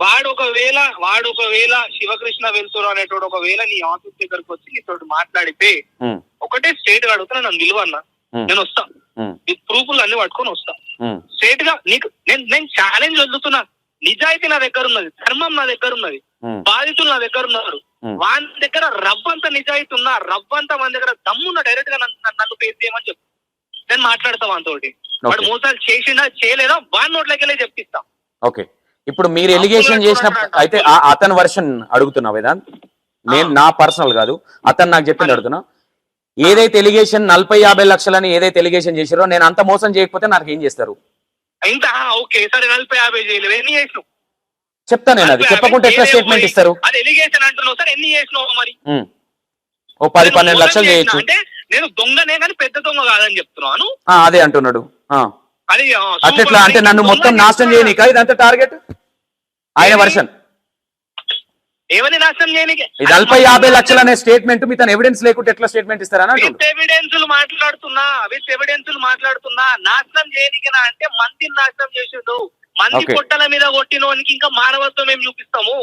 వాడు ఒకవేళ వాడు ఒకవేళ శివకృష్ణ వెళ్తురు అనేటోడు ఒకవేళ నీ ఆఫీస్ దగ్గరకు వచ్చి నీతో మాట్లాడితే ఒకటే స్ట్రేట్గా అడుగుతున్నా నన్ను నిలువన్నా నేను వస్తా. ఈ ప్రూఫ్లు అన్ని పట్టుకొని వస్తా. స్ట్రేట్గా నీకు నేను నేను ఛాలెంజ్ వదులుతున్నా. నిజాయితీ నా దగ్గర ఉన్నది ధర్మం నా దగ్గర ఉన్నది బాధితులు నా దగ్గర ఉన్నారు. వాని దగ్గర రవ్వంత నిజాయితీ ఉన్నా రవ్వంత మన దగ్గర దమ్మున్న డైరెక్ట్గా నన్ను నన్ను- నన్ను పేరు చేయమని చెప్పు. నేను మాట్లాడతా వానితోటి. వాడు మోసాలు చేసిందా చేయలేదా? వాని నోట్లకెళ్ళే చెప్పిస్తా. ఓకే. ఇప్పుడు మీరు ఎలిగేషన్ చేసిన అయితే అతని వర్షన్ అడుగుతున్నా వేదాంత్. నేను నా పర్సనల్ కాదు. అతను నాకు చెప్పింది అడుగుతున్నా. ఏదైతే ఎలిగేషన్ నలభై యాభై లక్షలని ఏదైతే ఎలిగేషన్ చేసారో నేను అంత మోసం చేయకపోతే నాకు ఏం చేస్తారు? ఓకే సరే నలభై యాభై చేయలేవు. ఎన్ని చేసినావు? చెప్తా నేను అది. యాభై ఎట్లా స్టేట్మెంట్. ఇస్తారు? అది ఎలిగేషన్ అంటున్నావు. సార్ ఎన్ని చేసినావు మరి? ఉమ్. ఓ పది నేను పన్నెండు లక్షలు చేయొచ్చు. అంటే నేను దొంగనే కానీ పెద్ద దొంగ కాదని చెప్తున్నాను. అదే అంటున్నాడు. సూపర్ అంటే నన్ను మొత్తం నాశనం. చేయనీక? ఇదంతా టార్గెట్ ఆయన? వర్షన్ ఏమని నాశనం చేయనీకి? ఇది నలభై యాభై లక్షలు అనే స్టేట్మెంట్ మీ తన ఎవిడెన్స్ లేకుంటే ఎట్లా స్టేట్మెంట్ ఇస్తారని అంటుండు విత్ ఎవిడెన్సులు మాట్లాడుతున్నా విత్ ఎవిడెన్సులు మాట్లాడుతున్నా నాశనం చేయనికినా అంటే మందిని నాశనం చేసిండు. మంది. పొట్టల మీద కొట్టినోనికి ఇంకా మానవత్వం మేము చూపిస్తాము?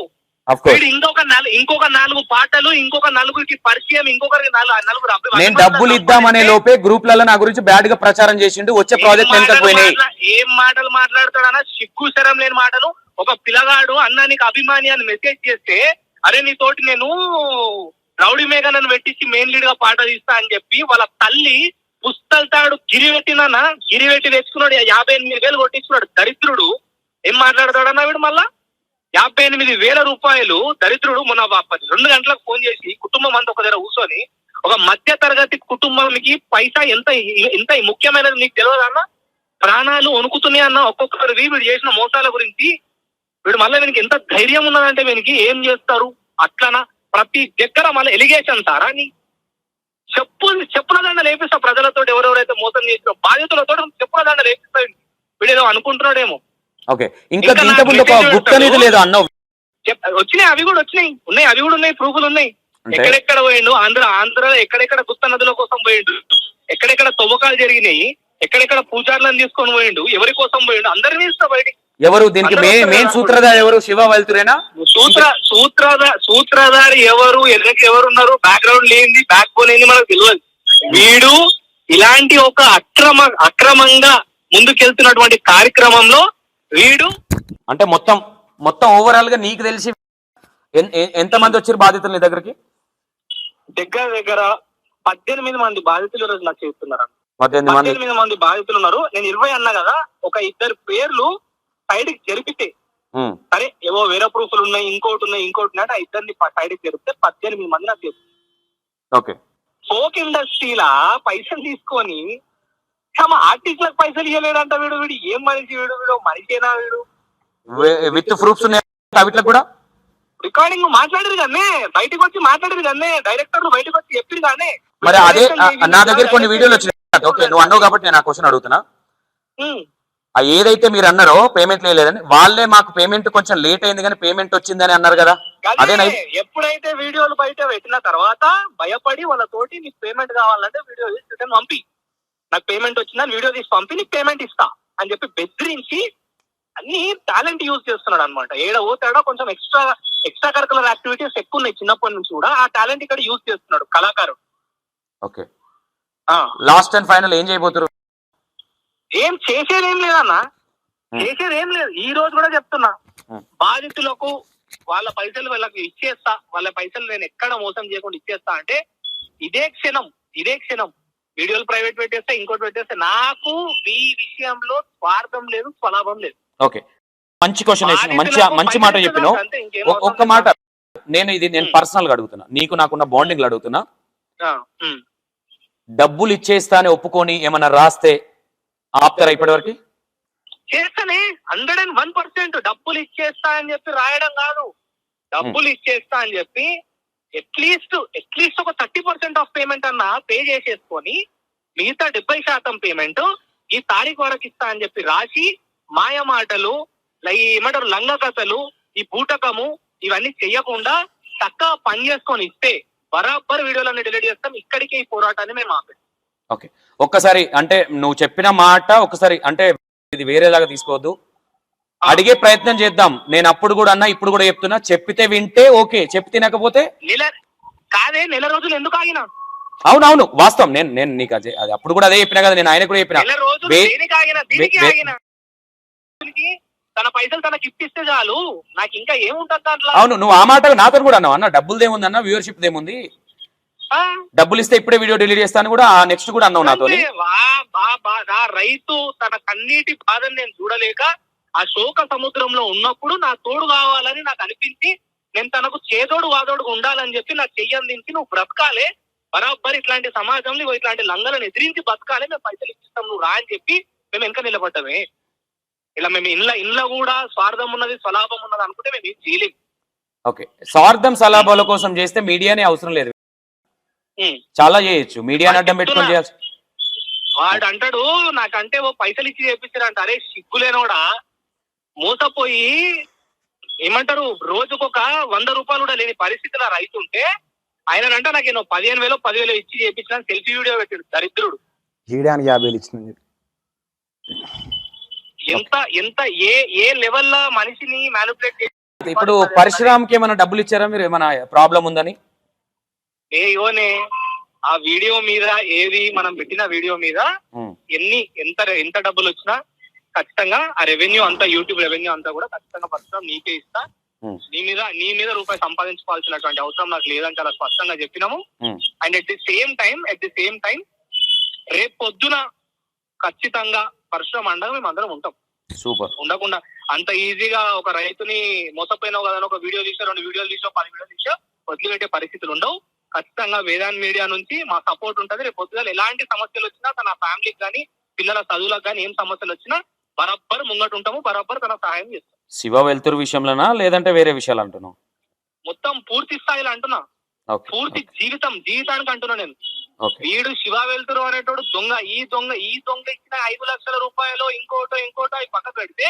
వీడు ఇంకొక ఇంకొక నాలుగు పాటలు ఇంకొక నలుగురికి పరిచయం ఇంకొకరికి నాలుగు నలుగురు నేను డబ్బులు ఇద్దామనే లోపే గ్రూప్లలో నా గురించి బ్యాడ్గా ప్రచారం చేసిండు వచ్చే ప్రాజెక్ట్ పోయినాయి? ఏం మాటలు మాట్లాడతాడన్నా సిగ్గు శరం లేని మాటలు. ఒక పిల్లగాడు అన్న నీకు అభిమాని అని మెసేజ్ చేస్తే అరే నీతోటి నేను రౌడీ మేఘనను పెట్టించి మెయిన్ లీడ్గా పాట తీస్తా అని చెప్పి వాళ్ళ తల్లి పుస్తల్తాడు గిరి పెట్టినా గిరి పెట్టి తెచ్చుకున్నాడు యాభై ఎనిమిది వేలు కొట్టించుకున్నాడు. దరిద్రుడు. ఏం మాట్లాడతాడన్నా వీడు మళ్ళా? యాభై ఎనిమిది వేల రూపాయలు దరిద్రుడు మొన్న పది- రెండు గంటలకు ఫోన్ చేసి కుటుంబం అంతా ఒక దగ్గర కూర్చొని ఒక మధ్య తరగతి కుటుంబానికి పైసా ఎంత ఎంత ముఖ్యమైనది నీకు తెలియదు అన్న? ప్రాణాలు వణుకుతున్నాయి అన్న ఒక్కొక్కరివి వీడు చేసిన మోసాల గురించి. వీడు మళ్ళీ వీనికి ఎంత ధైర్యం ఉన్నదంటే వీనికి ఏం చేస్తారు? అట్లనా? ప్రతి దగ్గర మళ్ళీ ఎలిగేషన్ సారా నీ? చెప్పు చెప్పుల దండ లేపిస్తా ప్రజలతో ఎవరెవరైతే మోసం చేసిన బాధితులతో చెప్పుల దండ లేపిస్తా వీడేదో వీడు. ఏదో అనుకుంటున్నాడేమో. ఓకే. ఇంకా నాకు ముందు ఒక గుప్త నిధి లేదు అన్నావు. వచ్చినాయి అవి కూడా వచ్చినాయి. ఉన్నాయి అవి కూడా ఉన్నాయి ప్రూఫ్లు ఉన్నాయి. ఎక్కడెక్కడ పోయిండు? ఆంధ్ర ఆంధ్రలో ఎక్కడెక్కడ గుత్త నదుల కోసం పోయిండు? ఎక్కడెక్కడ తవ్వకాలు జరిగినాయి? ఎక్కడెక్కడ పూజార్లను తీసుకొని పోయిండు? ఎవరి కోసం పోయిండు? అందరినీ ఇస్తా బయటికి. ఎవరు? దీనికి మెయిన్. సూత్రధారి ఎవరు? శివ వెళ్తురేనా సూత్ర సూత్రధారి సూత్రధారి ఎవరు? ఎదురుకి ఎవరు ఉన్నారు? బ్యాక్గ్రౌండ్ లేనిది బ్యాక్ బోన్ ఏంది మనకు తెలియదు. వీడు ఇలాంటి ఒక అక్రమ అక్రమంగా ముందుకెళ్తున్నటువంటి కార్యక్రమంలో వీడు? అంటే మొత్తం మొత్తం ఓవరాల్గా నీకు తెలిసి ఎంత మంది వచ్చారు బాధితులు నీ దగ్గరికి? దగ్గర దగ్గర పద్దెనిమిది మంది బాధితులు ఈరోజు నాకు చెప్తున్నారు. పద్దెనిమిది మంది. పద్దెనిమిది మంది బాధితులు ఉన్నారు. నేను ఇరవై అన్నా కదా ఒక ఇద్దరు పేర్లు సైడ్కి జరిపితే సరే ఏవో వేరే ప్రూఫ్లు ఉన్నాయి ఇంకోటి ఉన్నాయి ఇంకోటి ఉన్నాయి అంటే ఆ ఇద్దరిని సైడ్కి జరిపితే పద్దెనిమిది మంది నాకు తెలుసు ఓకే. ఫోక్ ఇండస్ట్రీలా పైసలు తీసుకొని ఆర్టిస్టులకు పైసలు ఇవ్వలేడంట వీడు వీడు ఏం మనిషి వీడు వీడు మనిషేనా వీడు? విత్ ప్రూఫ్స్ ఉన్నాయి? వీటిలో కూడా? రికార్డింగ్ మాట్లాడరు కానీ బయటకు వచ్చి మాట్లాడరు కానీ డైరెక్టర్లు బయటకు వచ్చి చెప్పారు కానీ మరి అదే నా దగ్గర కొన్ని వీడియోలు వచ్చినాయి. ఓకే నువ్వు అన్నావు కాబట్టి నేను ఆ క్వశ్చన్ అడుగుతున్నా. ఏదైతే మీరు అన్నారో పేమెంట్ లేదని వాళ్ళే మాకు పేమెంట్ కొంచెం లేట్ అయింది కానీ పేమెంట్ వచ్చిందని అన్నారు కదా. అదేనా అదే ఎప్పుడైతే వీడియోలు బయట పెట్టిన తర్వాత భయపడి వాళ్ళ తోటి నీకు పేమెంట్ కావాలంటే వీడియో పంపి. నాకు పేమెంట్ వచ్చిందని వీడియో తీసి పంపి నీకు పేమెంట్ ఇస్తా అని చెప్పి బెదిరించి అన్ని టాలెంట్ యూజ్ చేస్తున్నాడు అనమాట ఏడ పోతాడో కొంచెం ఎక్స్ట్రా ఎక్స్ట్రా కరికులర్ యాక్టివిటీస్ ఎక్కువ ఉన్నాయి చిన్నప్పటి నుంచి కూడా. ఆ టాలెంట్ ఇక్కడ యూజ్ చేస్తున్నాడు కళాకారుడు. ఓకే. లాస్ట్ అండ్ ఫైనల్ ఏం చేయబోతున్నారు ఏం చేసేది ఏం లేదన్నా. Hmm. చేసేది ఏం లేదు. ఈ రోజు కూడా చెప్తున్నా. Hmm. బాధితులకు వాళ్ళ పైసలు వాళ్ళకి ఇచ్చేస్తా. వాళ్ళ పైసలు నేను ఎక్కడ మోసం చేయకుండా ఇచ్చేస్తా అంటే ఇదే క్షణం ఇదే క్షణం. వీడియోలు ప్రైవేట్ పెట్టేస్తే ఇంకోటి పెట్టేస్తే నాకు ఈ విషయంలో స్వార్థం లేదు స్వలాభం లేదు. ఓకే. మంచి క్వశ్చన్ మంచి మంచి మాట అవసరం ఒక్క. మాట. నేను ఇది నేను. పర్సనల్గా అడుగుతున్నా. నీకు నాకున్న బాండింగ్ అడుగుతున్నా. డబ్బులు ఇచ్చేస్తా అని ఒప్పుకొని ఏమన్నా రాస్తే ఆపుతారా ఇప్పటివరకు? చేస్తేనే హండ్రెడ్ అండ్ వన్ పర్సెంట్ డబ్బులు ఇచ్చేస్తా అని చెప్పి రాయడం కాదు. డబ్బులు ఇచ్చేస్తా అని చెప్పి అట్లీస్ట్ అట్లీస్ట్ ఒక థర్టీ పర్సెంట్ ఆఫ్ పేమెంట్ అన్న పే చేసేసుకొని మిగతా డెబ్బై శాతం పేమెంట్ ఈ తారీఖు వరకు ఇస్తా అని చెప్పి రాసి మాయ మాటలు ఏమంటారు లంగ కథలు ఈ బూటకము ఇవన్నీ చెయ్యకుండా చక్కగా పని చేసుకొని ఇస్తే బరాబర్ వీడియోలన్నీ డిలీట్ చేస్తాం. ఇక్కడికే ఈ పోరాటాన్ని మేము ఆపేస్తాం. ఒక్కసారి అంటే నువ్వు చెప్పిన మాట ఒకసారి అంటే ఇది వేరేలాగా తీసుకోవద్దు. అడిగే ప్రయత్నం చేద్దాం. నేను అప్పుడు కూడా అన్నా ఇప్పుడు కూడా చెప్తున్నా. చెప్పితే వింటే ఓకే చెప్పి తినకపోతే? నెల కాదే నెల రోజులు ఎందుకు ఆగినా? అవునవును వాస్తవం. నేను నేను నీకు అదే అది అప్పుడు కూడా అదే చెప్పినా కదా నేను ఆయన కూడా చెప్పిన. తన పైసలు తనకి ఇప్పిస్తే చాలు. నాకు ఇంకా ఏముంటది దాంట్లో? అవును నువ్వు ఆ మాట నాతో కూడా అన్నావు. అన్న డబ్బులు ఏముంది అన్న వ్యూవర్షిప్ ఏముంది? ఆ? డబ్బులు ఇస్తే ఇప్పుడే వీడియో డిలీట్ చేస్తాను కూడా నెక్స్ట్ కూడా అన్నావు నాతో అంతే, వా బా బా ఆ రైతు తన కన్నీటి బాధను నేను చూడలేక ఆ శోక సముద్రంలో ఉన్నప్పుడు నా తోడు కావాలని నాకు అనిపించి నేను తనకు చేదోడు వాదోడు ఉండాలని చెప్పి నాకు చెయ్యందించి నువ్వు బ్రతకాలే బరాబర్ ఇట్లాంటి సమాజంలో ఇట్లాంటి లంగలను ఎదిరించి బతకాలే మేము పైసలు ఇప్పిస్తాం నువ్వు రా అని చెప్పి మేము వెనక నిలబడ్డమే. ఇలా మేము ఇంట్లో ఇంట్లో కూడా స్వార్థం ఉన్నది స్వలాభం ఉన్నది అనుకుంటే మేము ఏం చేయలేము ఓకే. స్వార్థం సలాభాల కోసం చేస్తే మీడియానే అవసరం లేదు. చాలా చేయొచ్చు. మీడియాని అడ్డం పెట్టుకొని చేయాల్సి వాడు అంటాడు నాకంటే ఓ పైసలు ఇచ్చి చేపించారంట అరే సిగ్గులేనోడా? మోసపోయి ఏమంటారు రోజుకొక వంద రూపాయలు కూడా లేని పరిస్థితిలో రైతు ఉంటే ఆయన అంటే నాకు నేను పదిహేను వేలు పదివేలు ఇచ్చి చేపించిన సెల్ఫీ వీడియో పెట్టాడు దరిద్రుడు. గీయడానికి యాభై వేలు ఇచ్చిన ఎంత ఎంత ఏ ఏ లెవెల్లో మనిషిని మ్యానిపులేట్ చేసి ఇప్పుడు పరశురామ్కి ఏమైనా డబ్బులు ఇచ్చారా మీరు? ఏమైనా ప్రాబ్లం ఉందని? ఏ యోనే ఆ వీడియో మీద ఏది మనం పెట్టిన వీడియో మీద. ఎన్ని ఎంత ఎంత డబ్బులు వచ్చినా ఖచ్చితంగా ఆ రెవెన్యూ అంతా యూట్యూబ్ రెవెన్యూ అంతా కూడా ఖచ్చితంగా పరశురామ్ నీకే ఇస్తా. Hmm. నీ మీద నీ మీద రూపాయి సంపాదించుకోవాల్సినటువంటి అవసరం నాకు లేదని చాలా స్పష్టంగా చెప్పినాము. And at the same time at the same time రేపు పొద్దున ఖచ్చితంగా పరశురామ్ అండగా మేము అందరం ఉంటాం. సూపర్ ఉండకుండా అంత ఈజీగా ఒక రైతుని మోసపోయినావు కదా ఒక వీడియో తీసా రెండు వీడియోలు తీసా పది వీడియోలు తీసా వదిలిపెట్టే పరిస్థితులు ఉండవు. ఖచ్చితంగా వేదాంత్ మీడియా నుంచి మా సపోర్ట్ ఉంటది. రేపు పొద్దుగా ఎలాంటి సమస్యలు వచ్చినా తన ఫ్యామిలీకి కానీ పిల్లల చదువులకు కానీ ఏం సమస్యలు వచ్చినా బరాబర్ ముంగట ఉంటాము బరాబర్ తన సహాయం చేస్తాం. శివ వెలుతురు విషయంలోనా లేదంటే వేరే విషయాలు అంటున్నావు? మొత్తం పూర్తి స్థాయిలో అంటున్నా. పూర్తి జీవితం జీవితానికి అంటున్నా నేను. వీడు శివ వెళ్తురు అనేటోడు దొంగ ఈ దొంగ ఈ దొంగ ఇచ్చిన ఐదు లక్షల రూపాయలు ఇంకోటో ఇంకోటో అవి పక్క పెడితే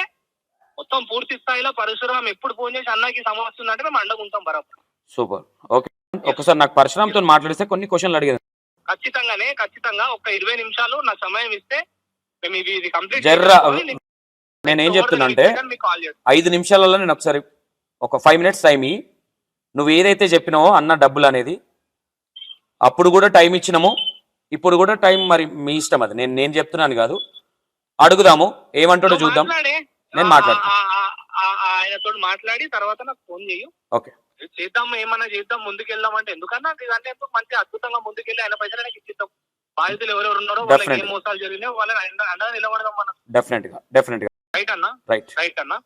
మొత్తం పూర్తి స్థాయిలో పరశురాం ఎప్పుడు ఫోన్ చేసి అన్నకి సమస్య ఉందంటే మేము అండగుంటాం బరాబర్. సూపర్. ఓకే. ఒకసారి నాకు పరశురామ్తో మాట్లాడిస్తే కొన్ని క్వశ్చన్లు అడిగాను ఖచ్చితంగానే ఖచ్చితంగా ఒక ఇరవై నిమిషాలు నా సమయం ఇస్తే జర్రా నేను ఏం చెప్తున్నా అంటే ఐదు నిమిషాలలో నేను ఒకసారి ఒక ఫైవ్ మినిట్స్ టైం ఇయ్యి నువ్వు ఏదైతే చెప్పినావో అన్న డబ్బులు అనేది అప్పుడు కూడా టైం ఇచ్చినాము. ఇప్పుడు కూడా టైం మరి మీ ఇష్టం అది. నేను నేను చెప్తున్నాను కాదు. అడుగుదాము. ఏమంటాడో చూద్దాం. నేను మాట్లాడతా. ఆ- ఆ- ఆ- ఆ- ఆయనతో మాట్లాడి తర్వాత నాకు ఫోన్ చేయు ఓకే. చేద్దాం ఏమన్నా చేద్దాం ముందుకు వెళ్దాం అంటే ఎందుకన్నా మంచి అద్భుతంగా ముందుకెళ్ళి ఆయన పైసలు ఆయనకి ఇచ్చిద్దాం. బాధితులు ఎవరెవరు ఉన్నారో వాళ్ళకి. ఏం మోసాలు జరిగినాయి వాళ్ళని అండ- అండగా నిలబడదాం మనం డెఫినెట్గా. డెఫినెట్గా. రైట్ అన్నా? రైట్ రైట్ అన్నా?